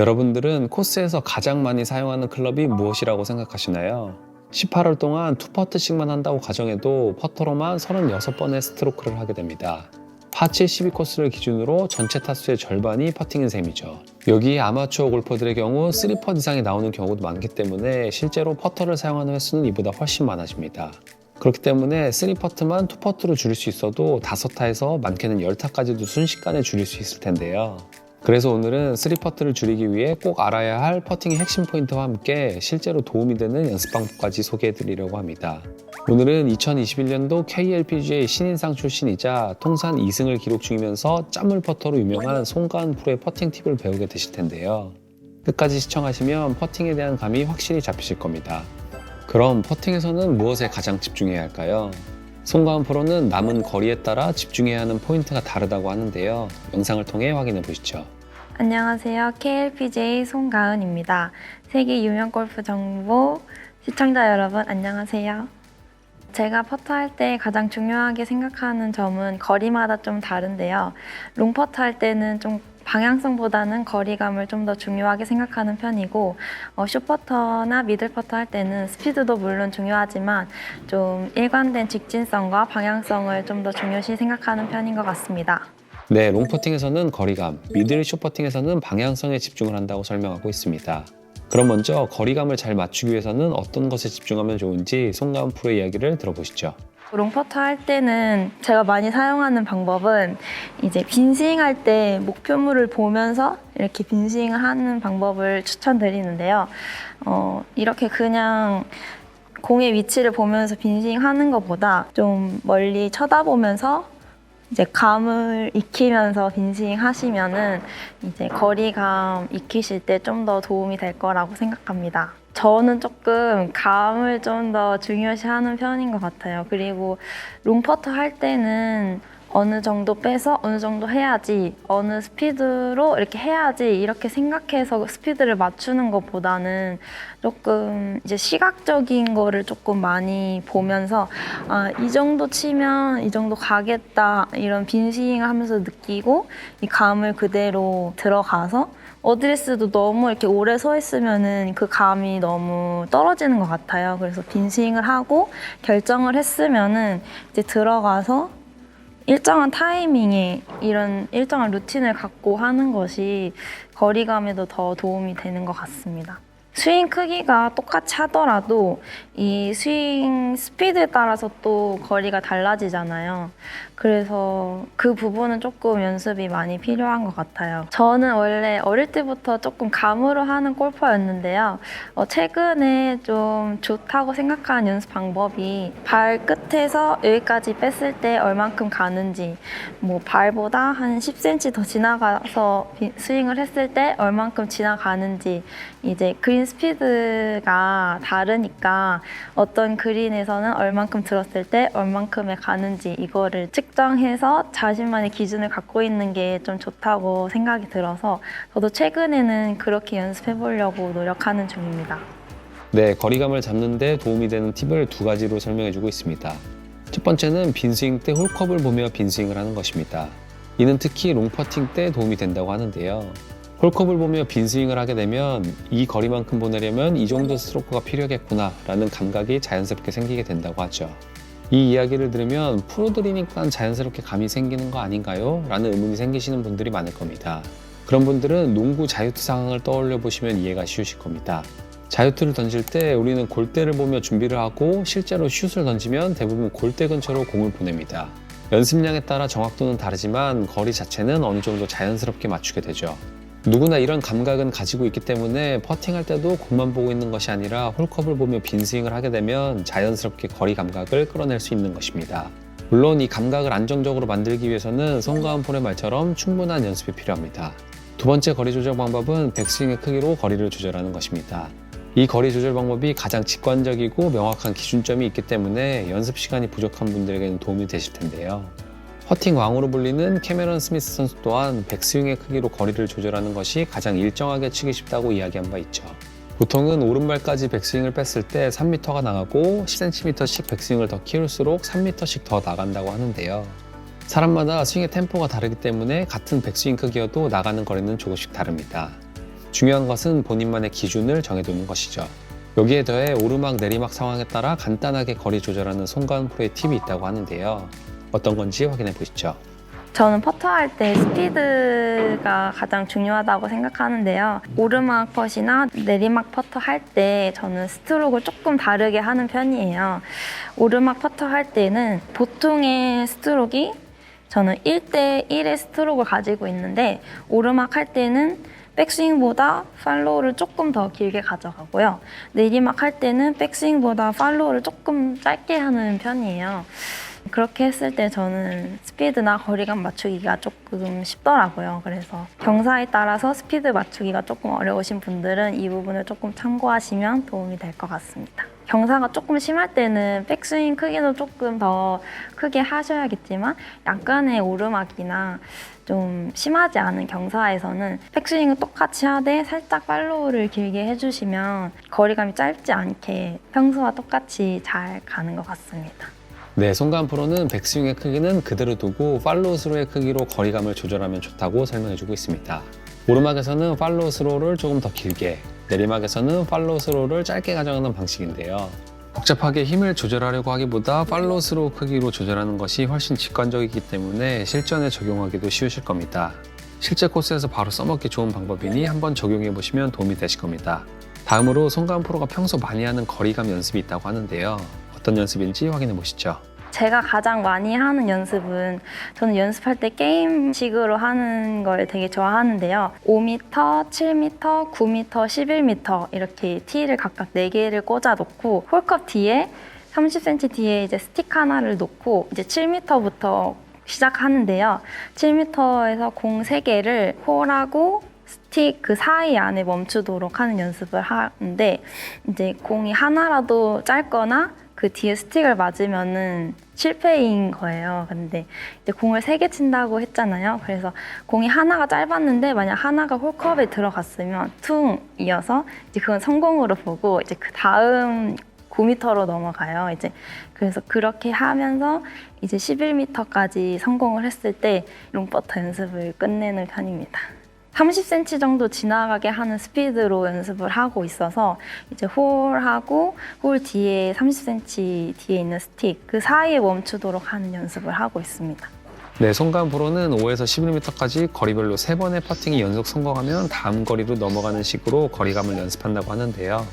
여러분들은 코스에서 가장 많이 사용하는 클럽이 무엇이라고 생각하시나요? 18홀 동안 투 퍼트씩만 한다고 가정해도 퍼터로만 36번의 스트로크를 하게 됩니다. 파72 코스를 기준으로 전체 타수의 절반이 퍼팅인 셈이죠. 여기 아마추어 골퍼들의 경우 3퍼 이상이 나오는 경우도 많기 때문에 실제로 퍼터를 사용하는 횟수는 이보다 훨씬 많아집니다. 그렇기 때문에 3퍼트만 2퍼트로 줄일 수 있어도 5타에서 많게는 10타까지도 순식간에 줄일 수 있을 텐데요. 그래서 오늘은 3퍼트를 줄이기 위해 꼭 알아야 할 퍼팅의 핵심 포인트와 함께 실제로 도움이 되는 연습 방법까지 소개해 드리려고 합니다. 오늘은 2021년도 KLPGA 신인상 출신이자 통산 2승을 기록 중이면서 짬물 퍼터로 유명한 송가은 프로의 퍼팅 팁을 배우게 되실 텐데요. 끝까지 시청하시면 퍼팅에 대한 감이 확실히 잡히실 겁니다. 그럼 퍼팅에서는 무엇에 가장 집중해야 할까요? 송가은 프로는 남은 거리에 따라 집중해야 하는 포인트가 다르다고 하는데요. 영상을 통해 확인해 보시죠. 안녕하세요. KLPJ 송가은입니다. 세계 유명 골프 정보 시청자 여러분 안녕하세요. 제가 퍼터할 때 가장 중요하게 생각하는 점은 거리마다 좀 다른데요. 롱퍼터 할 때는 좀 방향성보다는 거리감을 좀 더 중요하게 생각하는 편이고 어, 숏퍼터나 미들퍼터 할 때는 스피드도 물론 중요하지만 좀 일관된 직진성과 방향성을 좀 더 중요시 생각하는 편인 것 같습니다. 네, 롱퍼팅에서는 거리감, 미들 숏퍼팅에서는 방향성에 집중을 한다고 설명하고 있습니다. 그럼 먼저 거리감을 잘 맞추기 위해서는 어떤 것에 집중하면 좋은지 송가은 프로의 이야기를 들어보시죠. 롱퍼터 할 때는 제가 많이 사용하는 방법은 이제 빈스윙 할 때 목표물을 보면서 이렇게 빈스윙을 하는 방법을 추천드리는데요. 어, 이렇게 그냥 공의 위치를 보면서 빈스윙 하는 것보다 좀 멀리 쳐다보면서 이제 감을 익히면서 빈스윙 하시면은 이제 거리감 익히실 때 좀 더 도움이 될 거라고 생각합니다. 저는 조금 감을 좀 더 중요시하는 편인 것 같아요. 그리고 롱퍼터 할 때는 어느 정도 빼서 어느 정도 해야지 어느 스피드로 이렇게 해야지 이렇게 생각해서 스피드를 맞추는 것보다는 조금 이제 시각적인 거를 조금 많이 보면서 아, 이 정도 치면 이 정도 가겠다 이런 빈스윙을 하면서 느끼고 이 감을 그대로 들어가서 어드레스도 너무 이렇게 오래 서 있으면은 그 감이 너무 떨어지는 것 같아요. 그래서 빈스윙을 하고 결정을 했으면은 이제 들어가서 일정한 타이밍에 이런 일정한 루틴을 갖고 하는 것이 거리감에도 더 도움이 되는 것 같습니다. 스윙 크기가 똑같이 하더라도 이 스윙 스피드에 따라서 또 거리가 달라지잖아요. 그래서 그 부분은 조금 연습이 많이 필요한 것 같아요. 저는 원래 어릴 때부터 조금 감으로 하는 골퍼였는데요. 어, 최근에 좀 좋다고 생각하는 연습 방법이 발 끝에서 여기까지 뺐을 때 얼만큼 가는지, 뭐 발보다 한 10cm 더 지나가서 비- 스윙을 했을 때 얼만큼 지나가는지, 이제 그린 스피드가 다르니까 어떤 그린에서는 얼만큼 들었을 때 얼만큼에 가는지 이거를 측 정해서 자신만의 기준을 갖고 있는 게 좀 좋다고 생각이 들어서 저도 최근에는 그렇게 연습해 보려고 노력하는 중입니다. 네, 거리감을 잡는 데 도움이 되는 팁을 두 가지로 설명해 주고 있습니다. 첫 번째는 빈스윙 때 홀컵을 보며 빈스윙을 하는 것입니다. 이는 특히 롱퍼팅 때 도움이 된다고 하는데요. 홀컵을 보며 빈스윙을 하게 되면 이 거리만큼 보내려면 이 정도 스트로크가 필요하겠구나 라는 감각이 자연스럽게 생기게 된다고 하죠. 이 이야기를 들으면 프로들이니까 자연스럽게 감이 생기는 거 아닌가요? 라는 의문이 생기시는 분들이 많을 겁니다. 그런 분들은 농구 자유투 상황을 떠올려 보시면 이해가 쉬우실 겁니다. 자유투를 던질 때 우리는 골대를 보며 준비를 하고 실제로 슛을 던지면 대부분 골대 근처로 공을 보냅니다. 연습량에 따라 정확도는 다르지만 거리 자체는 어느 정도 자연스럽게 맞추게 되죠. 누구나 이런 감각은 가지고 있기 때문에 퍼팅할 때도 공만 보고 있는 것이 아니라 홀컵을 보며 빈스윙을 하게 되면 자연스럽게 거리 감각을 끌어낼 수 있는 것입니다. 물론 이 감각을 안정적으로 만들기 위해서는 송가은 폴의 말처럼 충분한 연습이 필요합니다. 두 번째 거리 조절 방법은 백스윙의 크기로 거리를 조절하는 것입니다. 이 거리 조절 방법이 가장 직관적이고 명확한 기준점이 있기 때문에 연습 시간이 부족한 분들에게는 도움이 되실 텐데요. 퍼팅 왕으로 불리는 캐메런 스미스 선수 또한 백스윙의 크기로 거리를 조절하는 것이 가장 일정하게 치기 쉽다고 이야기한 바 있죠. 보통은 오른발까지 백스윙을 뺐을 때 3m가 나가고 10cm씩 백스윙을 더 키울수록 3m씩 더 나간다고 하는데요. 사람마다 스윙의 템포가 다르기 때문에 같은 백스윙 크기여도 나가는 거리는 조금씩 다릅니다. 중요한 것은 본인만의 기준을 정해두는 것이죠. 여기에 더해 오르막 내리막 상황에 따라 간단하게 거리 조절하는 송가은 프로의 팁이 있다고 하는데요. 어떤 건지 확인해 보시죠. 저는 퍼터할 때 스피드가 가장 중요하다고 생각하는데요. 오르막 펫이나 내리막 퍼터 할 때 저는 스트로크를 조금 다르게 하는 편이에요. 오르막 퍼터 할 때는 보통의 스트로크이 저는 1대 1의 스트로크를 가지고 있는데 오르막 할 때는 백스윙보다 팔로우를 조금 더 길게 가져가고요. 내리막 할 때는 백스윙보다 팔로우를 조금 짧게 하는 편이에요. 그렇게 했을 때 저는 스피드나 거리감 맞추기가 조금 쉽더라고요. 그래서 경사에 따라서 스피드 맞추기가 조금 어려우신 분들은 이 부분을 조금 참고하시면 도움이 될 것 같습니다. 경사가 조금 심할 때는 백스윙 크기도 조금 더 크게 하셔야겠지만 약간의 오르막이나 좀 심하지 않은 경사에서는 백스윙을 똑같이 하되 살짝 팔로우를 길게 해주시면 거리감이 짧지 않게 평소와 똑같이 잘 가는 것 같습니다. 네, 송가은 프로는 백스윙의 크기는 그대로 두고 팔로우 스로의 크기로 거리감을 조절하면 좋다고 설명해주고 있습니다. 오르막에서는 팔로우 스로를 조금 더 길게, 내리막에서는 팔로우 스로를 짧게 가져가는 방식인데요. 복잡하게 힘을 조절하려고 하기보다 팔로우 스로 크기로 조절하는 것이 훨씬 직관적이기 때문에 실전에 적용하기도 쉬우실 겁니다. 실제 코스에서 바로 써먹기 좋은 방법이니 한번 적용해 보시면 도움이 되실 겁니다. 다음으로 송가은 프로가 평소 많이 하는 거리감 연습이 있다고 하는데요. 어떤 연습인지 확인해 보시죠. 제가 가장 많이 하는 연습은 저는 연습할 때 게임식으로 하는 걸 되게 좋아하는데요. 5m, 7m, 9m, 11m 이렇게 티를 각각 4개를 꽂아 놓고 홀컵 뒤에 30cm 뒤에 이제 스틱 하나를 놓고 이제 7m부터 시작하는데요. 7m에서 공 3개를 홀하고 스틱 그 사이 안에 멈추도록 하는 연습을 하는데 이제 공이 하나라도 짧거나 그 뒤에 스틱을 맞으면은 실패인 거예요. 근데 이제 공을 세 개 친다고 했잖아요. 그래서 공이 하나가 짧았는데 만약 하나가 홀컵에 들어갔으면 퉁 이어서 이제 그건 성공으로 보고 이제 그 다음 9m로 넘어가요. 이제 그래서 그렇게 하면서 이제 11m까지 성공을 했을 때 롱버터 연습을 끝내는 편입니다. 30cm 정도 지나가게 하는 스피드로 연습을 하고 있어서 이제 홀하고 홀 뒤에 30cm 뒤에 있는 스틱 그 사이에 멈추도록 하는 연습을 하고 있습니다. 네, 송가은 프로는 5에서 11m까지 거리별로 3번의 퍼팅이 연속 성공하면 다음 거리로 넘어가는 식으로 거리감을 연습한다고 하는데요.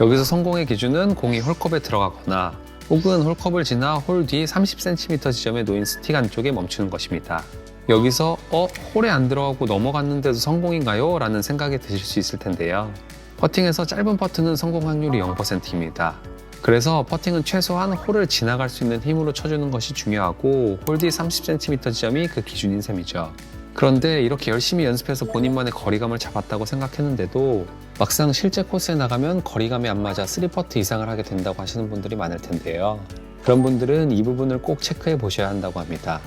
여기서 성공의 기준은 공이 홀컵에 들어가거나 혹은 홀컵을 지나 홀 뒤 30cm 지점에 놓인 스틱 안쪽에 멈추는 것입니다. 여기서 어? 홀에 안 들어가고 넘어갔는데도 성공인가요? 라는 생각이 드실 수 있을 텐데요. 퍼팅에서 짧은 퍼트는 성공 확률이 0%입니다. 그래서 퍼팅은 최소한 홀을 지나갈 수 있는 힘으로 쳐주는 것이 중요하고 홀 뒤 30cm 지점이 그 기준인 셈이죠. 그런데 이렇게 열심히 연습해서 본인만의 거리감을 잡았다고 생각했는데도 막상 실제 코스에 나가면 거리감이 안 맞아 3퍼트 이상을 하게 된다고 하시는 분들이 많을 텐데요. 그런 분들은 이 부분을 꼭 체크해 보셔야 한다고 합니다.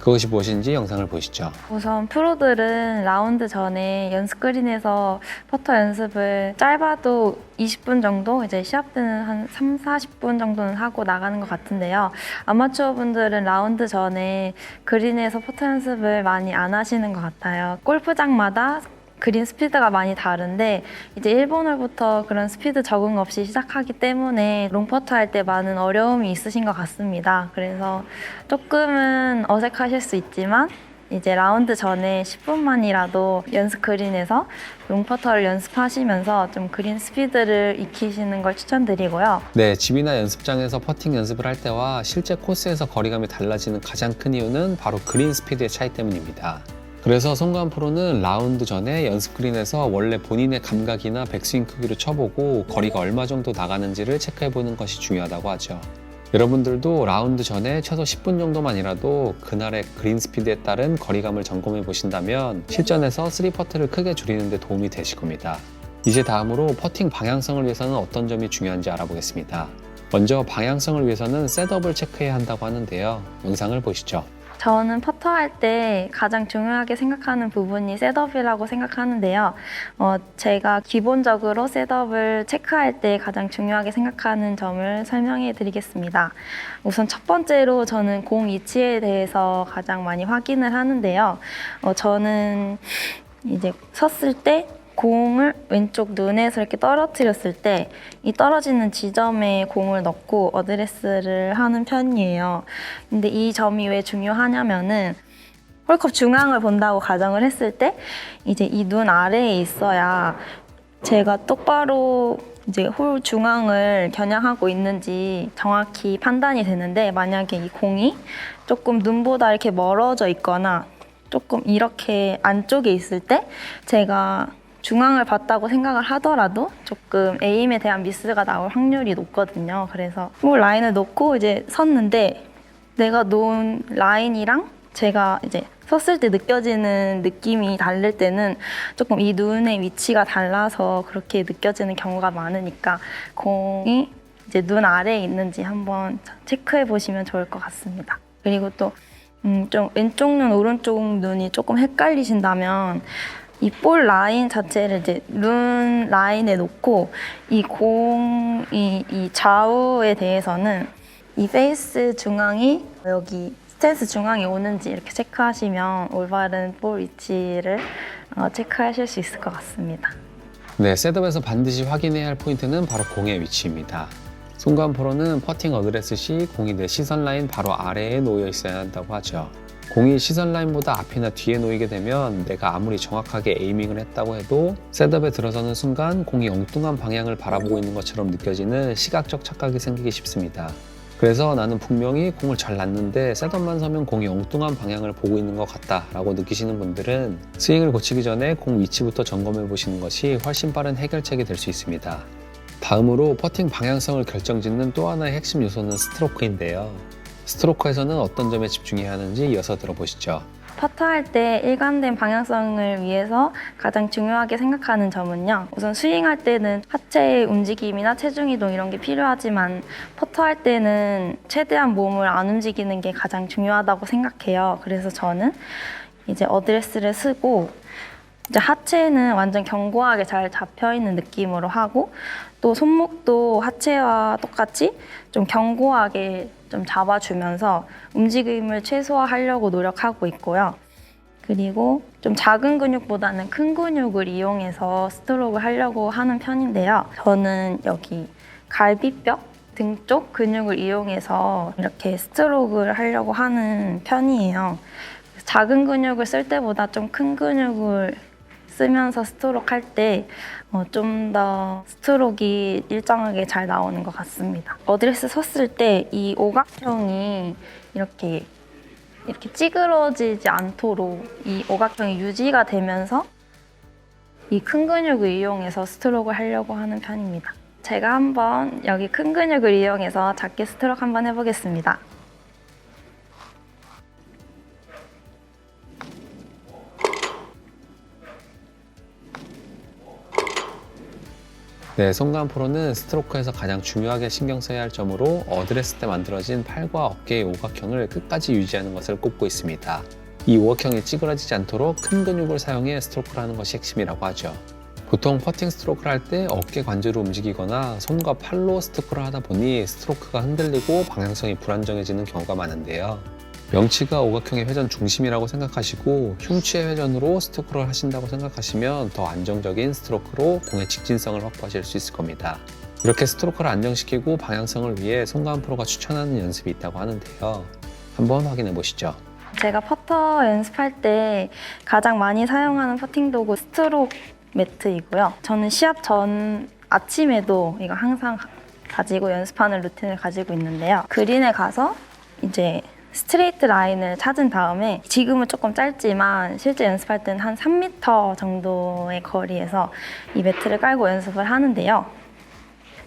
그것이 무엇인지 영상을 보시죠. 우선 프로들은 라운드 전에 연습그린에서 퍼터 연습을 짧아도 20분 정도, 이제 시합 때는 한 3, 40분 정도는 하고 나가는 것 같은데요. 아마추어 분들은 라운드 전에 그린에서 퍼터 연습을 많이 안 하시는 것 같아요. 골프장마다 그린 스피드가 많이 다른데 이제 일본홀부터 그런 스피드 적응 없이 시작하기 때문에 롱퍼트 할때 많은 어려움이 있으신 것 같습니다. 그래서 조금은 어색하실 수 있지만 이제 라운드 전에 10분만이라도 연습 그린에서 롱퍼터를 연습하시면서 좀 그린 스피드를 익히시는 걸 추천드리고요. 네, 집이나 연습장에서 퍼팅 연습을 할 때와 실제 코스에서 거리감이 달라지는 가장 큰 이유는 바로 그린 스피드의 차이 때문입니다. 그래서 송가은 프로는 라운드 전에 연습 그린에서 원래 본인의 감각이나 백스윙 크기로 쳐보고 거리가 얼마 정도 나가는지를 체크해보는 것이 중요하다고 하죠. 여러분들도 라운드 전에 최소 10분 정도만이라도 그날의 그린 스피드에 따른 거리감을 점검해 보신다면 실전에서 3퍼트를 크게 줄이는 데 도움이 되실 겁니다. 이제 다음으로 퍼팅 방향성을 위해서는 어떤 점이 중요한지 알아보겠습니다. 먼저 방향성을 위해서는 셋업을 체크해야 한다고 하는데요. 영상을 보시죠. 저는 퍼터 할 때 가장 중요하게 생각하는 부분이 셋업이라고 생각하는데요. 어, 제가 기본적으로 셋업을 체크할 때 가장 중요하게 생각하는 점을 설명해 드리겠습니다. 우선 첫 번째로 저는 공 위치에 대해서 가장 많이 확인을 하는데요. 어, 저는 이제 섰을 때 공을 왼쪽 눈에서 이렇게 떨어뜨렸을 때 이 떨어지는 지점에 공을 넣고 어드레스를 하는 편이에요. 근데 이 점이 왜 중요하냐면은 홀컵 중앙을 본다고 가정을 했을 때 이제 이 눈 아래에 있어야 제가 똑바로 이제 홀 중앙을 겨냥하고 있는지 정확히 판단이 되는데 만약에 이 공이 조금 눈보다 이렇게 멀어져 있거나 조금 이렇게 안쪽에 있을 때 제가 중앙을 봤다고 생각을 하더라도 조금 에임에 대한 미스가 나올 확률이 높거든요. 그래서 홀 라인을 놓고 이제 섰는데 내가 놓은 라인이랑 제가 이제 섰을 때 느껴지는 느낌이 다를 때는 조금 이 눈의 위치가 달라서 그렇게 느껴지는 경우가 많으니까 공이 이제 눈 아래에 있는지 한번 체크해 보시면 좋을 것 같습니다. 그리고 또 음, 좀 왼쪽 눈, 오른쪽 눈이 조금 헷갈리신다면 이 볼 라인 자체를 이제 눈 라인에 놓고 이 공이 이 좌우에 대해서는 이 페이스 중앙이 여기 스탠스 중앙에 오는지 이렇게 체크하시면 올바른 볼 위치를 어, 체크하실 수 있을 것 같습니다. 네, 셋업에서 반드시 확인해야 할 포인트는 바로 공의 위치입니다. 송관 프로는 퍼팅 어드레스 시 공이 내 시선 라인 바로 아래에 놓여 있어야 한다고 하죠. 공이 시선 라인보다 앞이나 뒤에 놓이게 되면 내가 아무리 정확하게 에이밍을 했다고 해도 셋업에 들어서는 순간 공이 엉뚱한 방향을 바라보고 있는 것처럼 느껴지는 시각적 착각이 생기기 쉽습니다. 그래서 나는 분명히 공을 잘 놨는데 셋업만 서면 공이 엉뚱한 방향을 보고 있는 것 같다 라고 느끼시는 분들은 스윙을 고치기 전에 공 위치부터 점검해 보시는 것이 훨씬 빠른 해결책이 될 수 있습니다. 다음으로 퍼팅 방향성을 결정짓는 또 하나의 핵심 요소는 스트로크인데요. 스트로크에서는 어떤 점에 집중해야 하는지 이어서 들어보시죠. 퍼터할 때 일관된 방향성을 위해서 가장 중요하게 생각하는 점은요. 우선 스윙할 때는 하체의 움직임이나 체중 이동 이런 게 필요하지만 퍼터할 때는 최대한 몸을 안 움직이는 게 가장 중요하다고 생각해요. 그래서 저는 이제 어드레스를 쓰고 이제 하체는 완전 견고하게 잘 잡혀 있는 느낌으로 하고 또 손목도 하체와 똑같이 좀 견고하게 좀 잡아주면서 움직임을 최소화하려고 노력하고 있고요. 그리고 좀 작은 근육보다는 큰 근육을 이용해서 스트로크를 하려고 하는 편인데요. 저는 여기 갈비뼈 등 쪽 근육을 이용해서 이렇게 스트로크를 하려고 하는 편이에요. 작은 근육을 쓸 때보다 좀 큰 근육을 쓰면서 스트로크 할때 어, 좀더 스트로크가 일정하게 잘 나오는 것 같습니다. 어드레스 섰을 때 이 오각형이 이렇게 이렇게 찌그러지지 않도록 이 오각형이 유지가 되면서 이 큰 근육을 이용해서 스트로크를 하려고 하는 편입니다. 제가 한번 여기 큰 근육을 이용해서 작게 스트로크 한번 해보겠습니다. 네, 송관 프로는 스트로크에서 가장 중요하게 신경 써야 할 점으로 어드레스 때 만들어진 팔과 어깨의 오각형을 끝까지 유지하는 것을 꼽고 있습니다. 이 오각형이 찌그러지지 않도록 큰 근육을 사용해 스트로크를 하는 것이 핵심이라고 하죠. 보통 퍼팅 스트로크를 할 때 어깨 관절을 움직이거나 손과 팔로 스트로크를 하다 보니 스트로크가 흔들리고 방향성이 불안정해지는 경우가 많은데요. 명치가 오각형의 회전 중심이라고 생각하시고 흉추의 회전으로 스트로크를 하신다고 생각하시면 더 안정적인 스트로크로 공의 직진성을 확보하실 수 있을 겁니다. 이렇게 스트로크를 안정시키고 방향성을 위해 송가은 프로가 추천하는 연습이 있다고 하는데요. 한번 확인해 보시죠. 제가 퍼터 연습할 때 가장 많이 사용하는 퍼팅 도구 스트로크 매트이고요. 저는 시합 전 아침에도 이거 항상 가지고 연습하는 루틴을 가지고 있는데요. 그린에 가서 이제 스트레이트 라인을 찾은 다음에 지금은 조금 짧지만 실제 연습할 때는 한 3m 정도의 거리에서 이 매트를 깔고 연습을 하는데요.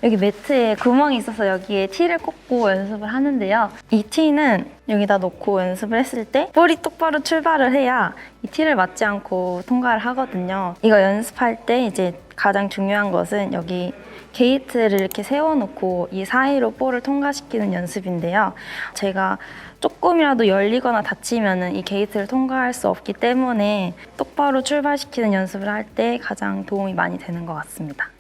여기 매트에 구멍이 있어서 여기에 티를 꽂고 연습을 하는데요. 이 티는 여기다 놓고 연습을 했을 때 볼이 똑바로 출발을 해야 이 티를 맞지 않고 통과를 하거든요. 이거 연습할 때 이제 가장 중요한 것은 여기 게이트를 이렇게 세워놓고 이 사이로 볼을 통과시키는 연습인데요. 제가 조금이라도 열리거나 닫히면은 이 게이트를 통과할 수 없기 때문에 똑바로 출발시키는 연습을 할 때 가장 도움이 많이 되는 것 같습니다.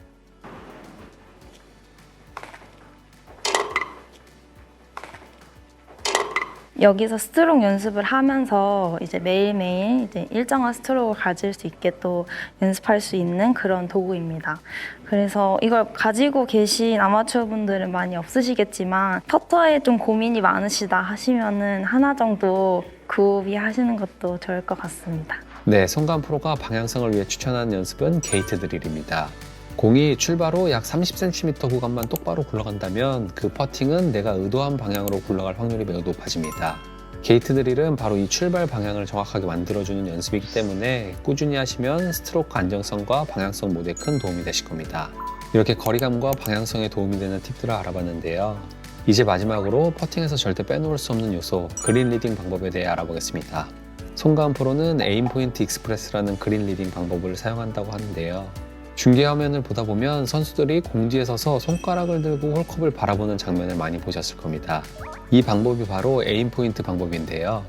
여기서 스트로크 연습을 하면서 이제 매일매일 이제 일정한 스트로크를 가질 수 있게 또 연습할 수 있는 그런 도구입니다. 그래서 이걸 가지고 계신 아마추어 분들은 많이 없으시겠지만 퍼터에 좀 고민이 많으시다 하시면은 하나 정도 구비 하시는 것도 좋을 것 같습니다. 네, 송강 프로가 방향성을 위해 추천한 연습은 게이트 드릴입니다. 공이 출발 후약 30cm 구간만 똑바로 굴러간다면 그 퍼팅은 내가 의도한 방향으로 굴러갈 확률이 매우 높아집니다. 게이트 드릴은 바로 이 출발 방향을 정확하게 만들어주는 연습이기 때문에 꾸준히 하시면 스트로크 안정성과 방향성 모두에 큰 도움이 되실 겁니다. 이렇게 거리감과 방향성에 도움이 되는 팁들을 알아봤는데요. 이제 마지막으로 퍼팅에서 절대 빼놓을 수 없는 요소, 그린 리딩 방법에 대해 알아보겠습니다. 송가은 프로는 에임 포인트 익스프레스라는 그린 리딩 방법을 사용한다고 하는데요. 중계 화면을 보다 보면 선수들이 공지에 서서 손가락을 들고 홀컵을 바라보는 장면을 많이 보셨을 겁니다. 이 방법이 바로 에임 포인트 방법인데요.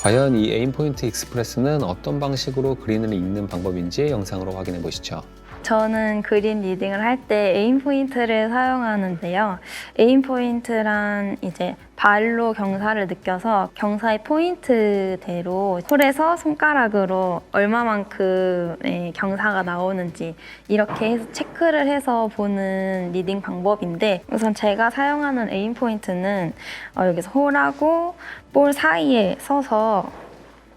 과연 이 에임 포인트 익스프레스는 어떤 방식으로 그린을 읽는 방법인지 영상으로 확인해 보시죠. 저는 그린 리딩을 할 때 에임 포인트를 사용하는데요. 에임 포인트란 이제 발로 경사를 느껴서 경사의 포인트대로 홀에서 손가락으로 얼마만큼의 경사가 나오는지 이렇게 해서 체크를 해서 보는 리딩 방법인데 우선 제가 사용하는 에임 포인트는 어, 여기서 홀하고 볼 사이에 서서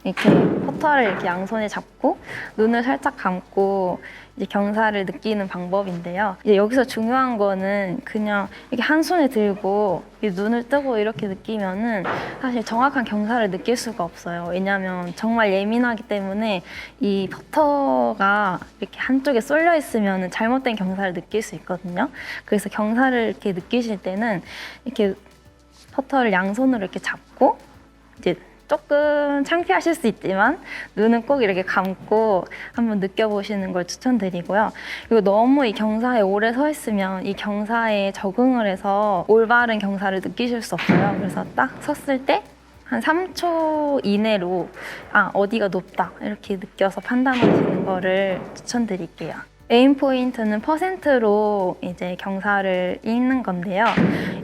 이렇게 퍼터를 이렇게 양손에 잡고 눈을 살짝 감고 이제 경사를 느끼는 방법인데요. 이제 여기서 중요한 거는 그냥 이렇게 한 손에 들고 눈을 뜨고 이렇게 느끼면은 사실 정확한 경사를 느낄 수가 없어요. 왜냐하면 정말 예민하기 때문에 이 퍼터가 이렇게 한쪽에 쏠려 있으면 잘못된 경사를 느낄 수 있거든요. 그래서 경사를 이렇게 느끼실 때는 이렇게 퍼터를 양손으로 이렇게 잡고 이제 조금 창피하실 수 있지만 눈은 꼭 이렇게 감고 한번 느껴보시는 걸 추천드리고요. 그리고 너무 이 경사에 오래 서 있으면 이 경사에 적응을 해서 올바른 경사를 느끼실 수 없어요. 그래서 딱 섰을 때 한 3초 이내로 아 어디가 높다 이렇게 느껴서 판단하시는 거를 추천드릴게요. 에임 포인트는 퍼센트로 이제 경사를 읽는 건데요.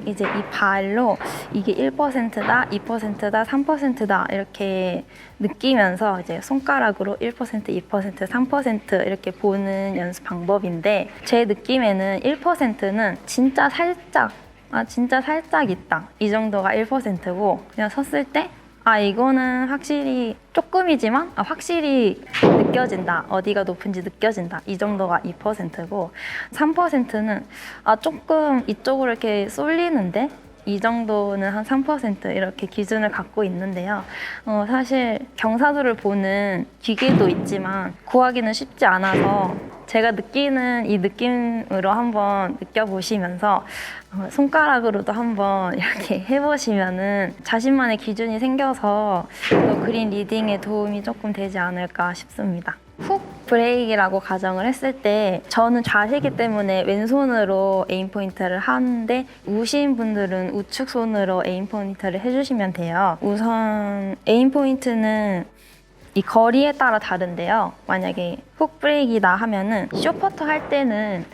이제 이 발로 이게 1%다, 2%다, 3%다 이렇게 느끼면서 이제 손가락으로 1%, 2%, 3% 이렇게 보는 연습 방법인데 제 느낌에는 1%는 진짜 살짝 아 진짜 살짝 있다. 이 정도가 1%고 그냥 섰을 때 아 이거는 확실히 조금이지만 아, 확실히 느껴진다 어디가 높은지 느껴진다 이 정도가 2%고 3%는 아 조금 이쪽으로 이렇게 쏠리는데 이 정도는 한 3% 이렇게 기준을 갖고 있는데요. 어, 사실 경사도를 보는 기계도 있지만 구하기는 쉽지 않아서 제가 느끼는 이 느낌으로 한번 느껴보시면서 어, 손가락으로도 한번 이렇게 해보시면은 자신만의 기준이 생겨서 또 그린 리딩에 도움이 조금 되지 않을까 싶습니다. 훅 브레이크라고 가정을 했을 때 저는 좌시기 때문에 왼손으로 에임 포인트를 하는데 우신 분들은 우측 손으로 에임 포인트를 해주시면 돼요. 우선 에임 포인트는 이 거리에 따라 다른데요. 만약에 훅 브레이크다 하면은 쇼퍼터 할 때는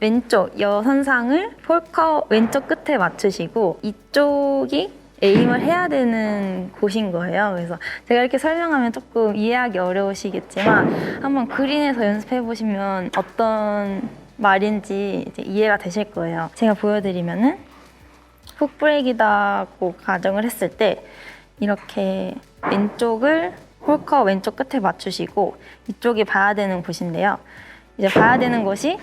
왼쪽 여선상을 폴커 왼쪽 끝에 맞추시고 이쪽이 에임을 해야 되는 곳인 거예요. 그래서 제가 이렇게 설명하면 조금 이해하기 어려우시겠지만 한번 그린에서 연습해 보시면 어떤 말인지 이제 이해가 되실 거예요. 제가 보여드리면은 훅 브레이크다고 가정을 했을 때 이렇게 왼쪽을 홀커 왼쪽 끝에 맞추시고 이쪽이 봐야 되는 곳인데요. 이제 봐야 되는 곳이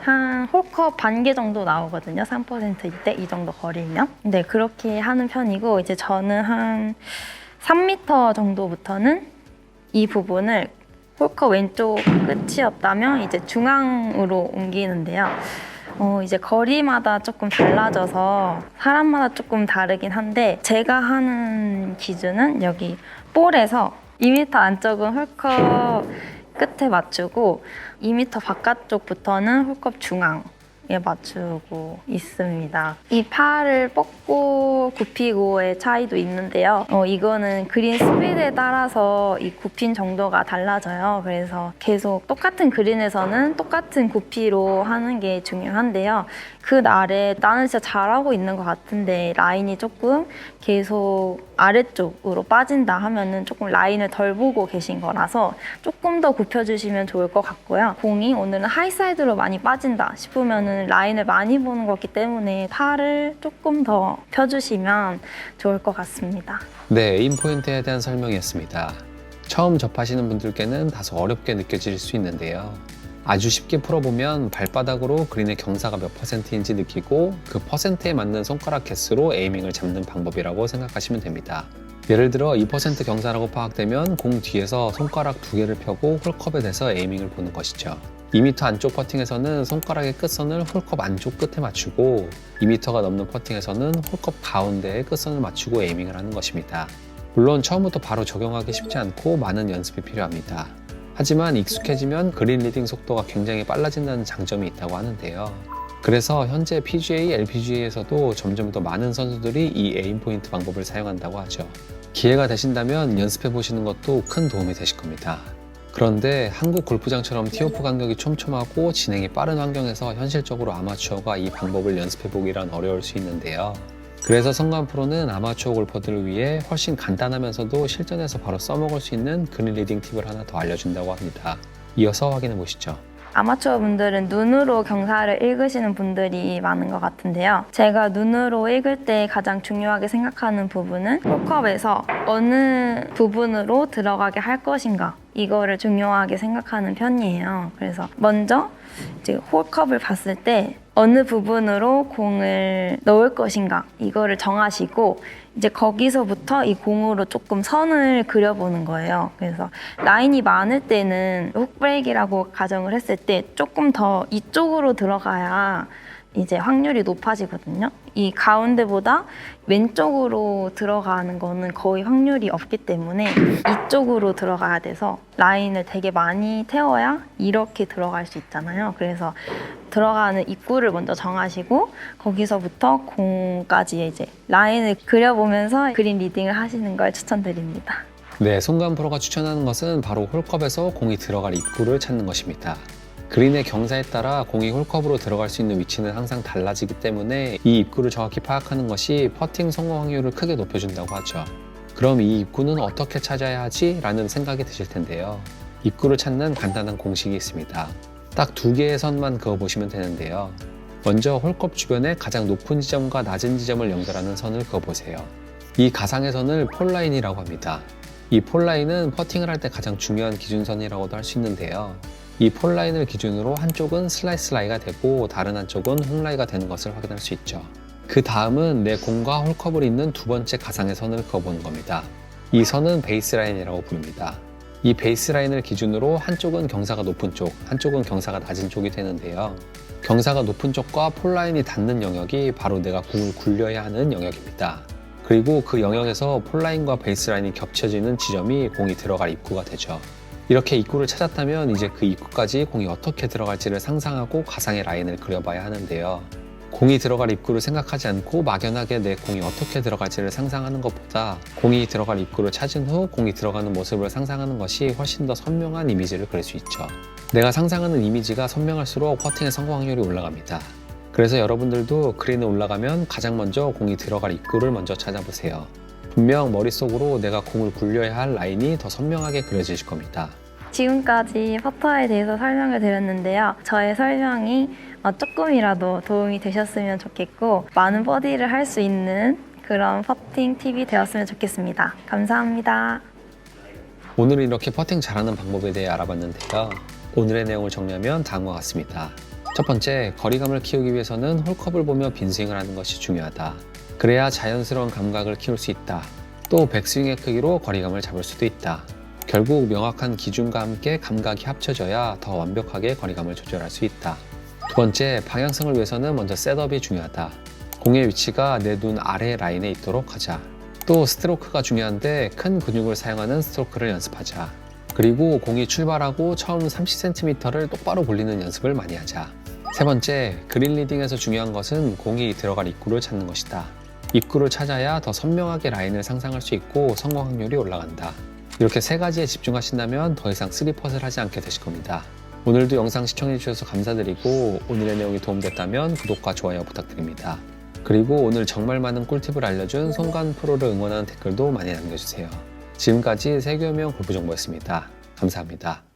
한 홀컵 반 개 정도 나오거든요. 3%일 때 이 정도 거리면. 네, 그렇게 하는 편이고 이제 저는 한 3m 정도부터는 이 부분을 홀컵 왼쪽 끝이었다면 이제 중앙으로 옮기는데요. 어, 이제 거리마다 조금 달라져서 사람마다 조금 다르긴 한데 제가 하는 기준은 여기 볼에서 2m 안쪽은 홀컵 끝에 맞추고 2m 바깥쪽부터는 홀컵 중앙에 맞추고 있습니다. 이 팔을 뻗고 굽히고의 차이도 있는데요. 어, 이거는 그린 스피드에 따라서 이 굽힌 정도가 달라져요. 그래서 계속 똑같은 그린에서는 똑같은 굽히로 하는 게 중요한데요. 그 날에 나는 진짜 잘하고 있는 것 같은데 라인이 조금 계속 아래쪽으로 빠진다 하면은 조금 라인을 덜 보고 계신 거라서 조금 더 굽혀주시면 좋을 것 같고요. 공이 오늘은 하이사이드로 많이 빠진다 싶으면은 라인을 많이 보는 거기 때문에 팔을 조금 더 펴주시면 좋을 것 같습니다. 네, 에임 포인트에 대한 설명이었습니다. 처음 접하시는 분들께는 다소 어렵게 느껴질 수 있는데요. 아주 쉽게 풀어보면 발바닥으로 그린의 경사가 몇 퍼센트인지 느끼고 그 퍼센트에 맞는 손가락 개수로 에이밍을 잡는 방법이라고 생각하시면 됩니다. 예를 들어 2% 경사라고 파악되면 공 뒤에서 손가락 두 개를 펴고 홀컵에 대서 에이밍을 보는 것이죠. 2m 안쪽 퍼팅에서는 손가락의 끝선을 홀컵 안쪽 끝에 맞추고 2m가 넘는 퍼팅에서는 홀컵 가운데에 끝선을 맞추고 에이밍을 하는 것입니다. 물론 처음부터 바로 적용하기 쉽지 않고 많은 연습이 필요합니다. 하지만 익숙해지면 그린 리딩 속도가 굉장히 빨라진다는 장점이 있다고 하는데요. 그래서 현재 PGA, LPGA에서도 점점 더 많은 선수들이 이 에임 포인트 방법을 사용한다고 하죠. 기회가 되신다면 연습해 보시는 것도 큰 도움이 되실 겁니다. 그런데 한국 골프장처럼 티오프 간격이 촘촘하고 진행이 빠른 환경에서 현실적으로 아마추어가 이 방법을 연습해 보기란 어려울 수 있는데요. 그래서 성관 프로는 아마추어 골퍼들을 위해 훨씬 간단하면서도 실전에서 바로 써먹을 수 있는 그린 리딩 팁을 하나 더 알려준다고 합니다. 이어서 확인해 보시죠. 아마추어 분들은 눈으로 경사를 읽으시는 분들이 많은 것 같은데요. 제가 눈으로 읽을 때 가장 중요하게 생각하는 부분은 홀컵에서 어느 부분으로 들어가게 할 것인가 이거를 중요하게 생각하는 편이에요. 그래서 먼저 이제 홀컵을 봤을 때 어느 부분으로 공을 넣을 것인가 이거를 정하시고 이제 거기서부터 이 공으로 조금 선을 그려보는 거예요. 그래서 라인이 많을 때는 훅브레이크라고 가정을 했을 때 조금 더 이쪽으로 들어가야 이제 확률이 높아지거든요. 이 가운데보다 왼쪽으로 들어가는 거는 거의 확률이 없기 때문에 이쪽으로 들어가야 돼서 라인을 되게 많이 태워야 이렇게 들어갈 수 있잖아요. 그래서 들어가는 입구를 먼저 정하시고 거기서부터 공까지 이제 라인을 그려보면서 그린 리딩을 하시는 걸 추천드립니다. 네, 송관 프로가 추천하는 것은 바로 홀컵에서 공이 들어갈 입구를 찾는 것입니다. 그린의 경사에 따라 공이 홀컵으로 들어갈 수 있는 위치는 항상 달라지기 때문에 이 입구를 정확히 파악하는 것이 퍼팅 성공 확률을 크게 높여준다고 하죠. 그럼 이 입구는 어떻게 찾아야 하지? 라는 생각이 드실 텐데요. 입구를 찾는 간단한 공식이 있습니다. 딱 두 개의 선만 그어보시면 되는데요. 먼저 홀컵 주변에 가장 높은 지점과 낮은 지점을 연결하는 선을 그어보세요. 이 가상의 선을 폴라인이라고 합니다. 이 폴라인은 퍼팅을 할 때 가장 중요한 기준선이라고도 할 수 있는데요. 이 폴라인을 기준으로 한쪽은 슬라이스 라이가 되고 다른 한쪽은 홈라이가 되는 것을 확인할 수 있죠. 그 다음은 내 공과 홀컵을 잇는 두 번째 가상의 선을 그어보는 겁니다. 이 선은 베이스 라인이라고 부릅니다. 이 베이스 라인을 기준으로 한쪽은 경사가 높은 쪽, 한쪽은 경사가 낮은 쪽이 되는데요. 경사가 높은 쪽과 폴라인이 닿는 영역이 바로 내가 공을 굴려야 하는 영역입니다. 그리고 그 영역에서 폴라인과 베이스라인이 겹쳐지는 지점이 공이 들어갈 입구가 되죠. 이렇게 입구를 찾았다면 이제 그 입구까지 공이 어떻게 들어갈지를 상상하고 가상의 라인을 그려봐야 하는데요. 공이 들어갈 입구를 생각하지 않고 막연하게 내 공이 어떻게 들어갈지를 상상하는 것보다 공이 들어갈 입구를 찾은 후 공이 들어가는 모습을 상상하는 것이 훨씬 더 선명한 이미지를 그릴 수 있죠. 내가 상상하는 이미지가 선명할수록 퍼팅의 성공 확률이 올라갑니다. 그래서 여러분들도 그린에 올라가면 가장 먼저 공이 들어갈 입구를 먼저 찾아보세요. 분명 머릿속으로 내가 공을 굴려야 할 라인이 더 선명하게 그려지실 겁니다. 지금까지 퍼터에 대해서 설명을 드렸는데요. 저의 설명이 어, 조금이라도 도움이 되셨으면 좋겠고 많은 버디를 할 수 있는 그런 퍼팅 팁이 되었으면 좋겠습니다. 감사합니다. 오늘은 이렇게 퍼팅 잘하는 방법에 대해 알아봤는데요. 오늘의 내용을 정리하면 다음과 같습니다. 첫 번째, 거리감을 키우기 위해서는 홀컵을 보며 빈스윙을 하는 것이 중요하다. 그래야 자연스러운 감각을 키울 수 있다. 또 백스윙의 크기로 거리감을 잡을 수도 있다. 결국 명확한 기준과 함께 감각이 합쳐져야 더 완벽하게 거리감을 조절할 수 있다. 두 번째, 방향성을 위해서는 먼저 셋업이 중요하다. 공의 위치가 내 눈 아래 라인에 있도록 하자. 또 스트로크가 중요한데 큰 근육을 사용하는 스트로크를 연습하자. 그리고 공이 출발하고 처음 30cm를 똑바로 굴리는 연습을 많이 하자. 세 번째, 그린 리딩에서 중요한 것은 공이 들어갈 입구를 찾는 것이다. 입구를 찾아야 더 선명하게 라인을 상상할 수 있고 성공 확률이 올라간다. 이렇게 세 가지에 집중하신다면 더 이상 쓰리퍼를 하지 않게 되실 겁니다. 오늘도 영상 시청해주셔서 감사드리고 오늘의 내용이 도움됐다면 구독과 좋아요 부탁드립니다. 그리고 오늘 정말 많은 꿀팁을 알려준 송관 프로를 응원하는 댓글도 많이 남겨주세요. 지금까지 세계여명 골프 정보였습니다. 감사합니다.